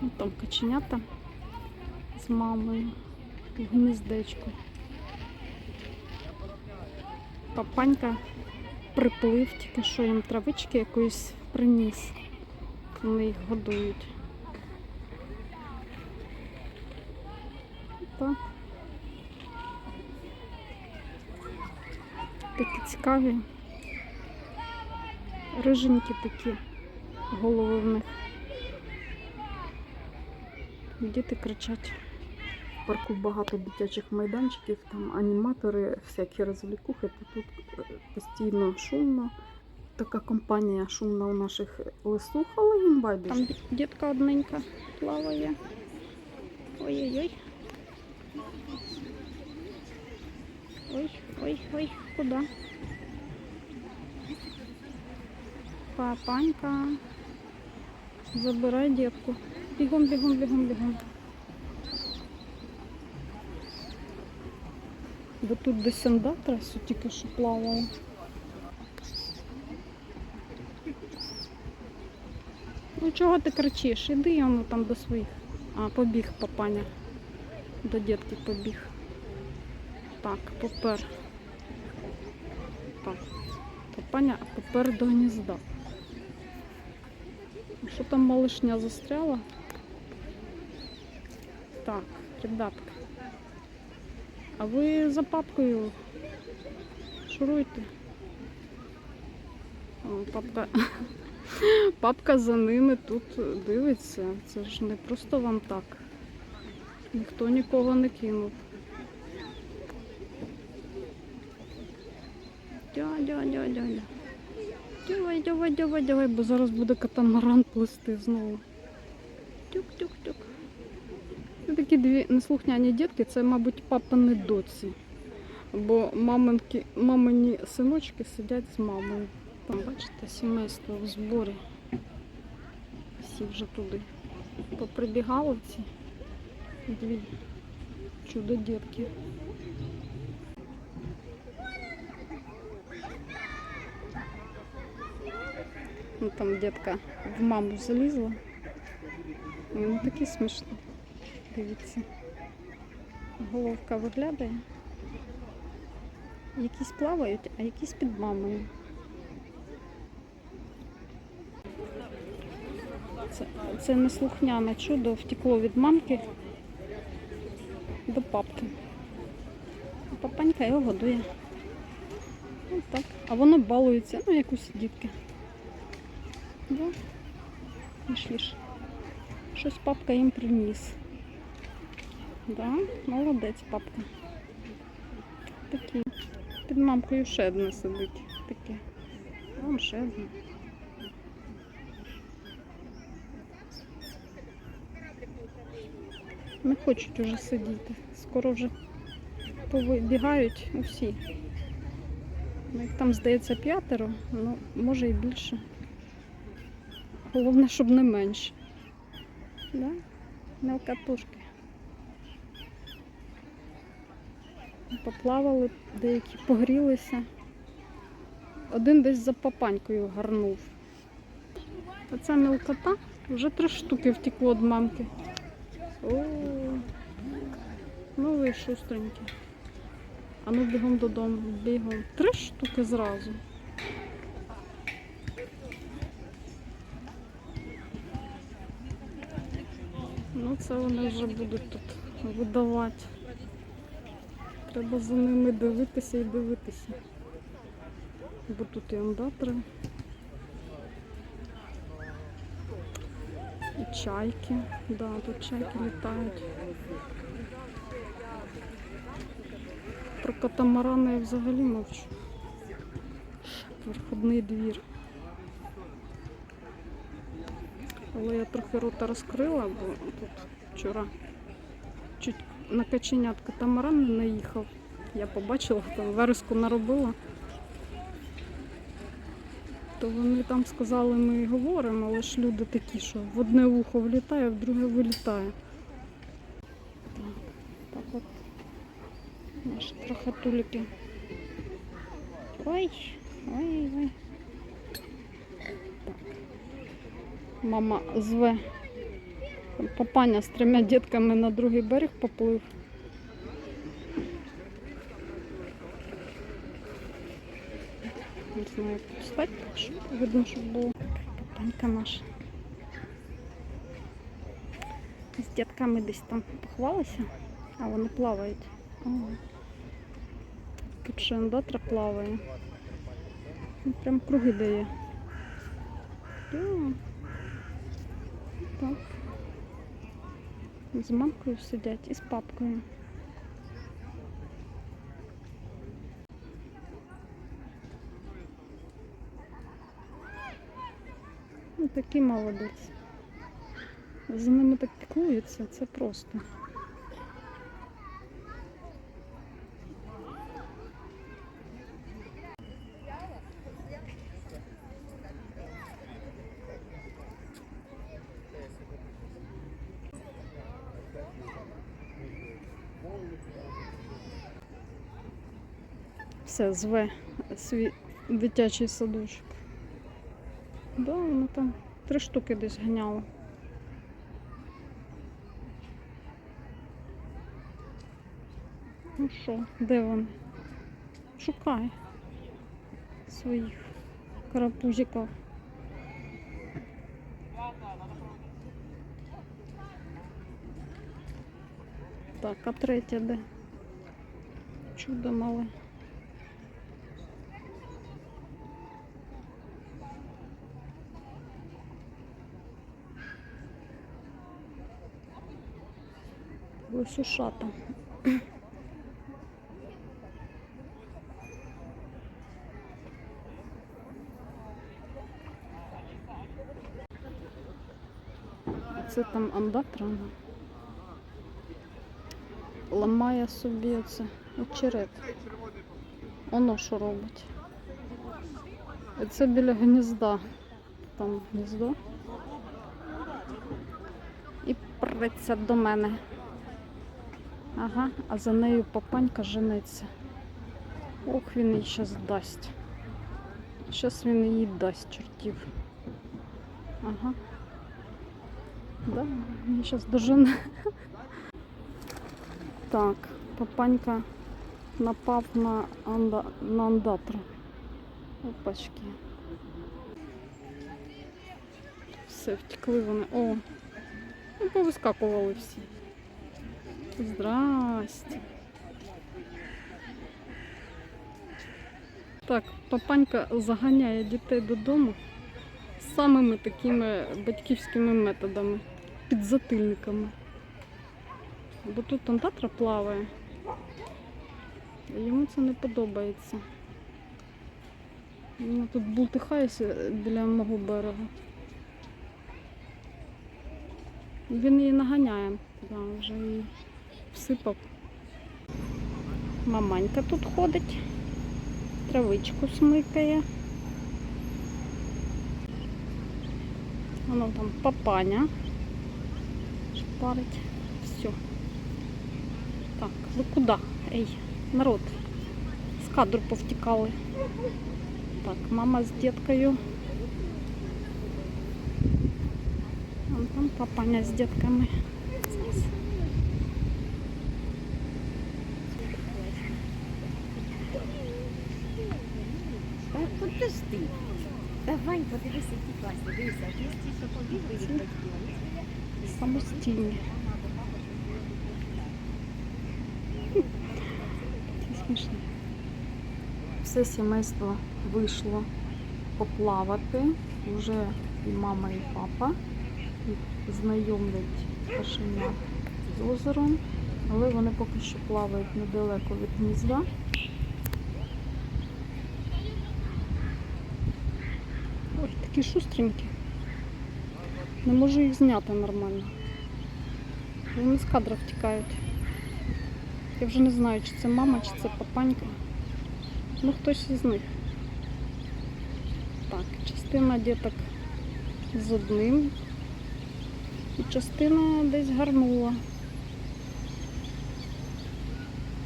Ну, Там каченята з мамою в гніздечку. Папанька приплив, тільки що їм травички якоїсь приніс. Вони їх годують. Так. Такі цікаві. Риженькі такі голови в них. Діти кричать. В парку багато дитячих майданчиків, там аніматори, всякі розвлікухи, тут е, постійно шумно. Така компанія шумна у наших лисух, але їм байдуже. Там дітка одненька плаває. Ой-ой-ой. Ой, ой, ой, куди? Папанька. Забирай дітку. Бігом, бігом, бігом, бігом. Бо тут десь андатрасу тільки що плавала. Ну чого ти кричиш? Іди воно там до своїх. А, побіг папаня. До дітки побіг. Так, попер. Так. Папаня, а попер до гнізда. Що там малышня застряла? Так, ребятка. А ви за папкою шуруйте. О, папка. Папка за ними тут дивиться. Це ж не просто вам так. Ніхто нікого не кинув. Дядя, дядя, дядя. Давай, давай, давай, давай, бо зараз буде катамаран плисти знову. Тюк-тюк-тюк. Такі дві неслухняні дітки, це, мабуть, папини доці. Бо маминки, мамині синочки сидять з мамою. Там, бачите, сімейство в зборі. Всі вже туди поприбігали ці дві чудо дітки. Ну, там дітка в маму залізла. Він такий смішний. Дивіться. Головка виглядає. Якісь плавають, а якісь під мамою. Це, це неслухняне чудо втекло від мамки до папки. Папанька його годує. Ось так. А воно балується, ну як усі дітки. Да. Пішли ж. Щось папка їм приніс. Да, молодець папка. Такий. Під мамкою ще одне сидить. Таке. Вон ще одне. Не хочуть уже сидіти. Скоро вже повибігають усі. Ну, Їх там, здається, п'ятеро, ну, може і більше. Головне, щоб не менше. Да? Мелкатушки. Поплавали, деякі погрілися. Один десь за папанькою гарнув. Оця мелкота вже три штуки втекло від мамки. О, ви шустренькі. А ну бігом додому, бігом. Три штуки зразу. Ну це вони вже будуть тут видавати. Треба за ними дивитися і дивитися. Бо тут і андатри. І чайки. Да, тут чайки літають. Про катамарани я взагалі мовчу. Верходний двір. Але я трохи рота розкрила, бо тут вчора на каченят катамаран не наїхав. Я побачила, там вереску наробила. То вони там сказали, ми говоримо, але ж люди такі, що в одне вухо влітає, в друге вилітає. Так, так от наші крохотулики. Ой, ой, ой. Так. Мама зве Папаня з трьома дітками на другий берег поплив. Не знаю, як тут так що видно, щоб було. Папанька наша. З дітками десь там поховалися, а вони плавають. Тут ще андатра плаває. Ну, Прям круги дає. Да. Так. З мамкою сидять і з папкою. Ну, такий молодець. За ними так піклуються, це просто. Все, зве свій дитячий садочок. Да, воно там три штуки десь ганяло. Ну що, де вони? Шукай своїх карапузиків. Так, а третя де? Чудо мале. Висушата. Це там андатрана. Ламає собі оце очерет. Воно що робить. Це біля гнізда. Там гніздо. І преться до мене. Ага, а за нею папанька жениться. Ох, він їй щас дасть. Щас він їй дасть чортів. Ага. Да, він щас дожене. Так, папанька напав на, анда... на андатру. Опачки. Все, втекли вони. О, ну повискакували всі. Здрасте. Так, папанька заганяє дітей додому самими такими батьківськими методами, підзатильниками. Бо тут антатра плаває. Йому це не подобається. Вона тут бултихається біля мого берега. Він її наганяє, да, вже її всипав. Маманька тут ходить, травичку смикає. Воно там папаня шпарить. Все. Так, ви куди? Ей, народ. З кадру повтікали. Так, мама з діткою. Вон там папаня з дітками. Подожди. Давай, подивися, які класні. Дивися, ось ті, що побігли від батьків. Самостійні. Це смішно. Все сімейство вийшло поплавати. Вже і мама, і папа їх знайомлять кошеня з озером, але вони поки що плавають недалеко від гнізда. Ой, такі шустренькі. Не можу їх зняти нормально. Вони з кадра втікають. Я вже не знаю, чи це мама, чи це папанька. Ну, хтось із них. Так, частина діток з одним. І частина десь гарнула.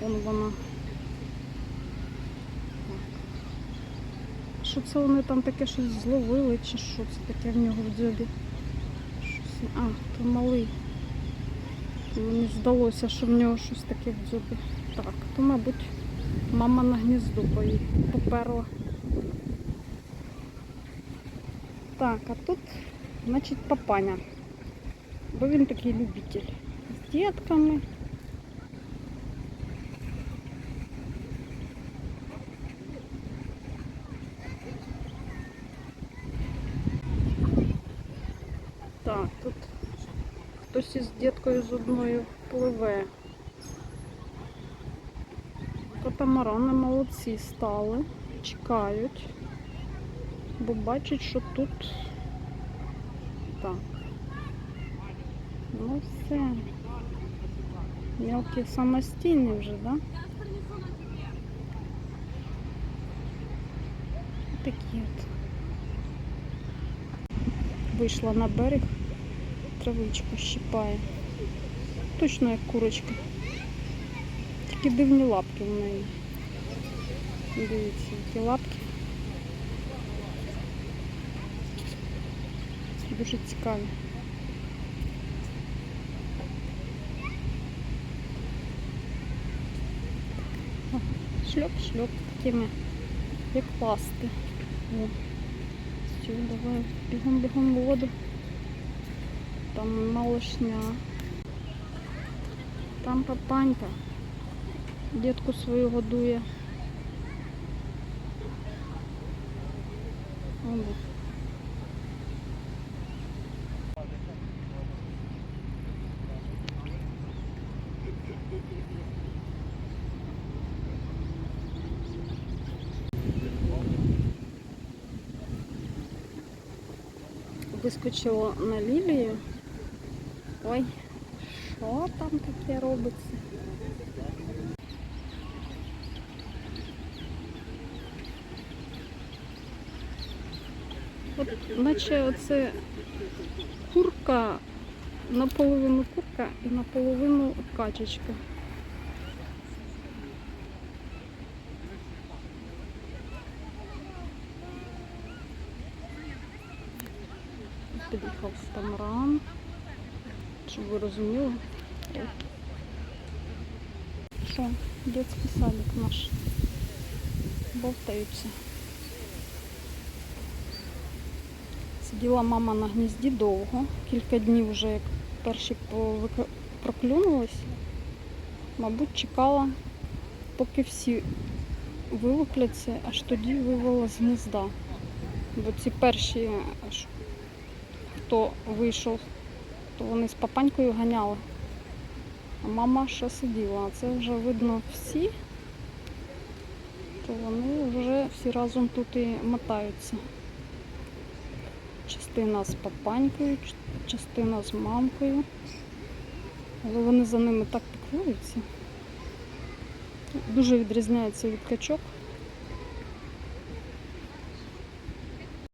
Вон вона. Так. Що це вони там таке щось зловили, чи що це таке в нього в дзьобі? Щось? А, то малий. Мені здалося, що в нього щось таке в дзьобі. Так, то, мабуть, мама на гніздо поперла. Так, а тут, значить, папаня. Бо він такий любитель. З дітками. Так, тут хтось із діткою з одною пливе. Катамарани молодці стали, чекають, бо бачать, що тут так. Ну все. Мелкі самостійні вже, да? Такі от. Вийшла на берег, травичку щипає. Точно як курочка. Тільки дивні лапки в неї. Дивіться, які лапки. Дуже цікаві. Шльоп-шльоп такими, як пасти. Все, давай бігом-бігом воду. Там малышня. Там папанька. Дітку свою годує. Оно. Вискочила на лілію. Ой, що там таке робиться? От, наче оце курка, наполовину курка і наполовину качечка. Під'їхав стамран, щоб ви розуміли. Що, дитячий садик наш. Бовтаються. Сиділа мама на гнізді довго, кілька днів вже як перші проклюнулись. Мабуть, чекала, поки всі вилупляться, аж тоді вивела з гнізда. Бо ці перші, хто вийшов, то вони з папанькою ганяли. А мама ще сиділа. А це вже видно всі, то вони вже всі разом тут і мотаються. Частина з папанькою, частина з мамкою. Але вони за ними так піклуються. Дуже відрізняється від качок.